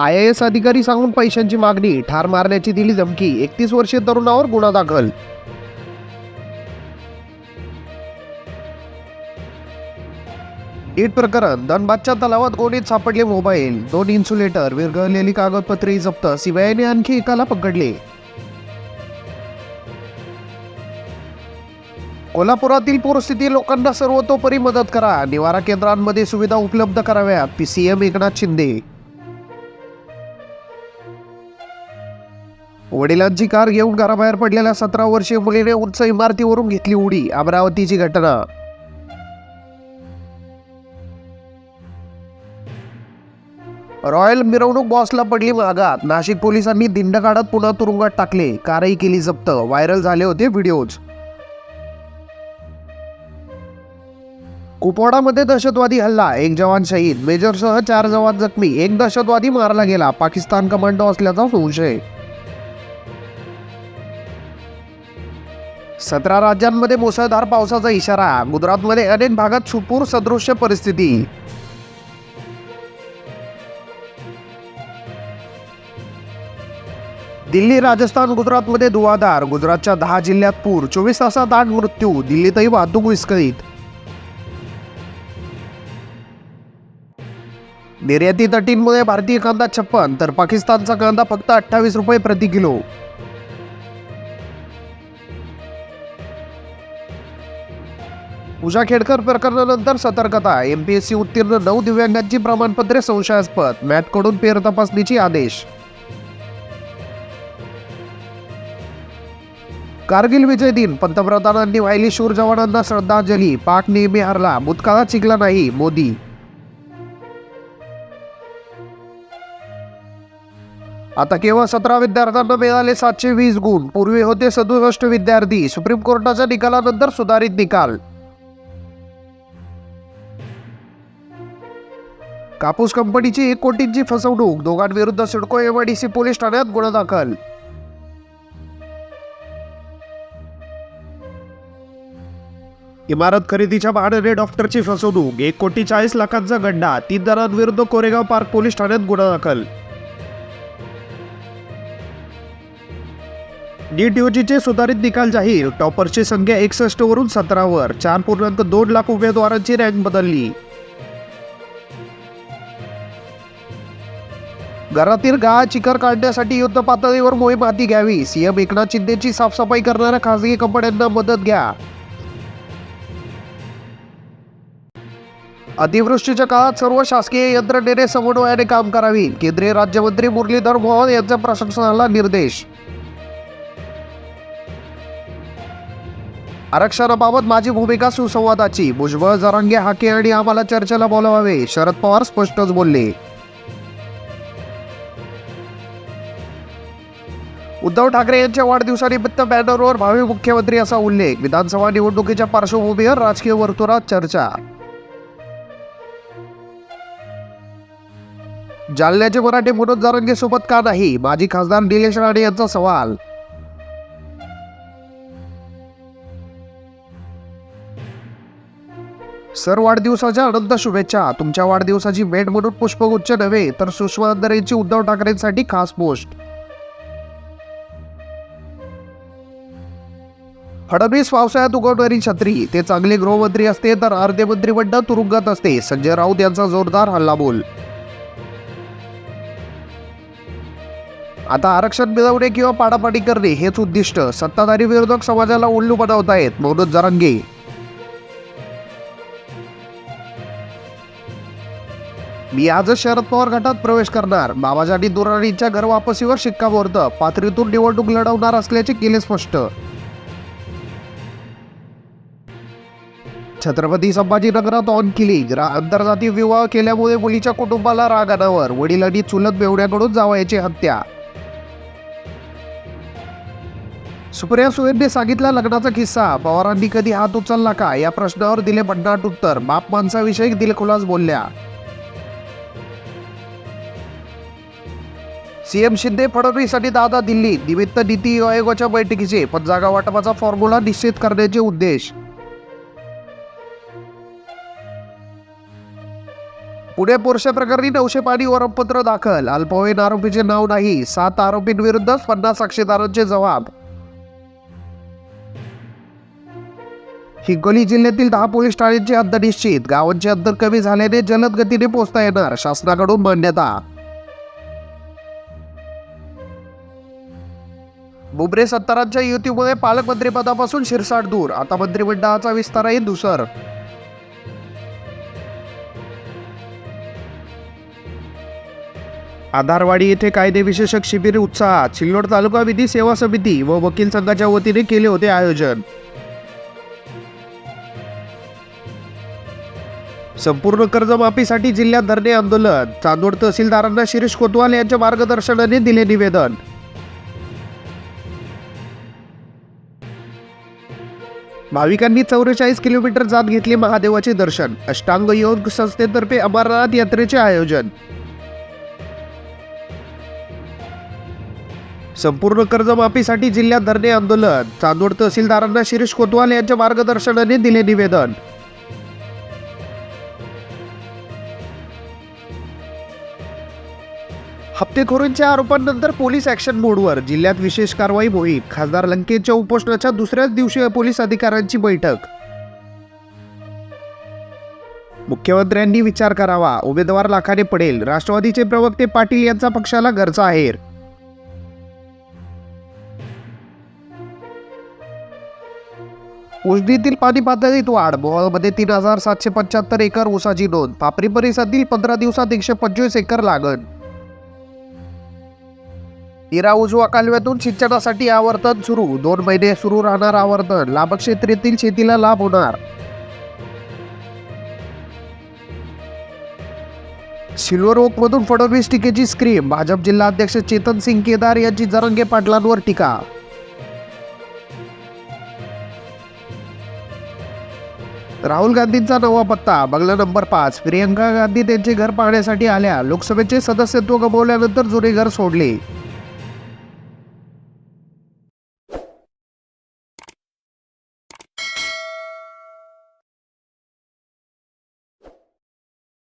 I A S अधिकारी सांगून पैशांची मागणी ठार मारण्याची दिली धमकी एकतीस वर्षीय तरुणावर गुन्हा दाखल. नीट प्रकरण धनबादच्या तलावात गोणीत सापडले मोबाईल दोन इन्सुलेटर विरघळलेली कागदपत्रे जप्त सीबीआयने आणखी एकाला पकडले. कोल्हापुरातील पूरस्थिती लोकांना सर्वतोपरी मदत करा निवारा केंद्रांमध्ये सुविधा उपलब्ध कराव्यात पी सीएम एकनाथ शिंदे. वडिलांची कार घेऊन घराबाहेर पडलेल्या सतरा वर्षीय मुलीने उंच इमारतीवरून घेतली उडी अमरावतीची घटना. रॉयल मिरवणूक बॉसला पडली मागात नाशिक पोलिसांनी दिंड काढत पुन्हा तुरुंगात टाकले. कारही केली जप्त. व्हायरल झाले होते व्हिडिओज. कुपवाडामध्ये दहशतवादी हल्ला. एक जवान शहीद. मेजरसह चार जवान जखमी. एक दहशतवादी मारला गेला. पाकिस्तान कमांडो असल्याचा संशय. सतरा राज्यांमध्ये मुसळधार पावसाचा इशारा. गुजरातमध्ये अनेक भागात सुपूर सदृश्य परिस्थिती. दिल्ली राजस्थान गुजरातमध्ये धुवाधार. गुजरातच्या दहा जिल्ह्यात पूर. चोवीस तासात आठ मृत्यू. दिल्लीतही वाहतूक विस्कळीत. निर्यातीत अटींमुळे भारतीय कांदा छप्पन तर पाकिस्तानचा कांदा फक्त अठ्ठावीस रुपये प्रति किलो. पूजा खेडकर प्रकरणानंतर सतर्कता. एम पी एस सी उत्तीर्ण नऊ दिव्यांगांची प्रमाणपत्रे संशयास्पद. मॅटकडून पेर तपासणीची आदेश. कारगिल विजय दिन. पंतप्रधानांनी वाहिली शूर जवानांना श्रद्धांजली. पाक नेहमी हरला. भूतकाळात चिकला नाही. मोदी. आता केवळ सतरा विद्यार्थ्यांना मिळाले सातशे वीस गुण. पूर्वी होते सदुसष्ट विद्यार्थी. सुप्रीम कोर्टाच्या निकालानंतर सुधारित निकाल. कापूस कंपनीची एक कोटींची फसवणूक दोघांविरुद्ध सिडको एमआयडीसी पोलीस ठाण्यात गुन्हा दाखल. इमारत खरेदीच्या बहाण्याने डॉक्टरची फसवणूक एक कोटी चाळीस लाखांचा गड्डा तीन जणांविरुद्ध कोरेगाव पार्क पोलीस ठाण्यात गुन्हा दाखल. नीट यूजीचे सुधारित निकाल जाहीर टॉपरची संख्या एकसष्ट वरून सतरावर चार पूर्णांक दोन लाख उमेदवारांची रँक बदलली. घरातील गाळ चिखर काढण्यासाठी युद्ध पातळीवर मोहीम हाती घ्यावी. सीएम एकनाथ शिंदेची साफसफाई करणाऱ्या खासगी कंपन्यांना मदत घ्या. अतिवृष्टीच्या काळात सर्व शासकीय यंत्रणेने समन्वयाने काम करावी. केंद्रीय राज्यमंत्री मुरलीधर मोहन यांचा प्रशासनाला निर्देश. आरक्षणाबाबत माझी भूमिका सुसंवादाची. भुजबळ जरांगे हाके आणि आम्हाला चर्चेला बोलवावे. शरद पवार स्पष्टच बोलले. उद्धव ठाकरे यांच्या वाढदिवसानिमित्त बॅनरवर भावी मुख्यमंत्री असा उल्लेख. विधानसभा निवडणुकीच्या पार्श्वभूमीवर राजकीय वर्तुळात चर्चा. जालन्याचे मराठे मनोज जारंगे सोबत का नाही? माजी खासदार निलेश राणे यांचा सवाल. सर वाढदिवसाच्या अनंत शुभेच्छा. तुमच्या वाढदिवसाची भेट म्हणून पुष्पगुच्छ नव्हे तर सुषमा यांची उद्धव ठाकरेंसाठी खास पोस्ट. फडणवीस पावसाळ्यात उगवणारी छत्री ते चांगले गृहमंत्री असते तर अर्धे मंत्रिमंडळ तुरुंगात असते. संजय राऊत यांचा जोरदार हल्लाबोल. आता आरक्षण मिळवणे किंवा पाडापाडी करणे हेच उद्दिष्ट. सत्ताधारी विरोधक समाजाला उल्लू बनवतायत मनोज जरांगे. मी आजच शरद पवार गटात प्रवेश करणार. बाबाजानी दुराणींच्या घर वापसीवर शिक्कामोर्तब. पाथरीतून निवडणूक लढवणार असल्याचे केले स्पष्ट. छत्रपती संभाजीनगरात ऑन किलिंग आंतरजातीय विवाह केल्यामुळे मुलीच्या कुटुंबाला राग आणावर वडिलांनी चुलत बेवड्याकडून जावयाची हत्या. सुप्रिया सुळेंनी सांगितला लग्नाचा किस्सा. पवारांनी कधी हात उचलला का? या प्रश्नावर दिले भन्नाट उत्तर. बाप माणसाविषयी दिलखुलास बोलल्या. सीएम शिंदे फडणवीससाठी दादा दिल्ली. निमित्त नीती आयोगाच्या बैठकीचे पण जागा वाटपाचा फॉर्म्युला निश्चित करण्याचे उद्देश. पुणे पोरशे प्रकरणी नऊशे पाणी ओरमपत्र दाखल. अल्पवयीन आरोपीचे नाव नाही सात आरोपींविरुद्ध पन्नास साक्षीदारांचे जबाब हिंगोली जिल्ह्यातील दहा पोलीस ठाण्यांची हद्द निश्चित. गावांचे अंतर कमी झाल्याने जलद गतीने पोहोचता येणार शासनाकडून मान्यता. बुबरे सत्तारांच्या युतीमुळे पालकमंत्रीपदापासून शिरसाट दूर. आता मंत्रिमंडळाचा विस्तारही दुसर. आधारवाडी येथे कायदे विशेषक शिबिर उत्साहात सिल्लोड तालुका विधी सेवा समिती व वकील संघाच्या वतीने केले होते आयोजन. संपूर्ण कर्जमाफीसाठी जिल्ह्यात धरणे आंदोलन. चांदोड तहसीलदारांना शिरीष कोतवाल यांच्या मार्गदर्शनाने दिले निवेदन. भाविकांनी चौवेचाळीस किलोमीटर जात घेतले महादेवाचे दर्शन. अष्टांग योग संस्थेतर्फे अमरनाथ यात्रेचे आयोजन. संपूर्ण कर्जमाफीसाठी जिल्ह्यात धरणे आंदोलन. चांदोड तहसीलदारांना शिरीष कोतवाल यांच्या मार्गदर्शनाने दिले निवेदन. हप्तेखोरींच्या आरोपांनंतर पोलीस ऍक्शन मोडवर. जिल्ह्यात विशेष कारवाई मोहीम. खासदार लंकेच्या उपोषणाच्या दुसऱ्याच दिवशी पोलीस अधिकाऱ्यांची बैठक. मुख्यमंत्र्यांनी विचार करावा. उमेदवार लाखाने पडेल. राष्ट्रवादीचे प्रवक्ते पाटील यांचा पक्षाला घरचा आहेर. उजनीतील पाणी पातळीत वाढ. मोहोळमध्ये तीन हजार सातशे पंच्याहत्तर एकर ऊसाची नोंद. पापरी परिसरातील पंधरा दिवसात एकशे पंचवीस एकर लागण. इरा उजवा कालव्यातून सिंचनासाठी आवर्तन सुरू. दोन महिने सुरू राहणार आवर्तन. लाभक्षेत्रेतील शेतीला लाभ होणार. सिल्वर ओकमधून फडणवीस टीकेची स्क्रीम. भाजप जिल्हा अध्यक्ष चेतन सिंग केदार यांची जरंगे पाटलांवर टीका. राहुल गांधींचा नवा पत्ता बंगला नंबर पाच. प्रियंका गांधी त्यांचे घर पाहण्यासाठी आल्या. लोकसभेचे सदस्यत्व गमावल्यानंतर जुने घर सोडले.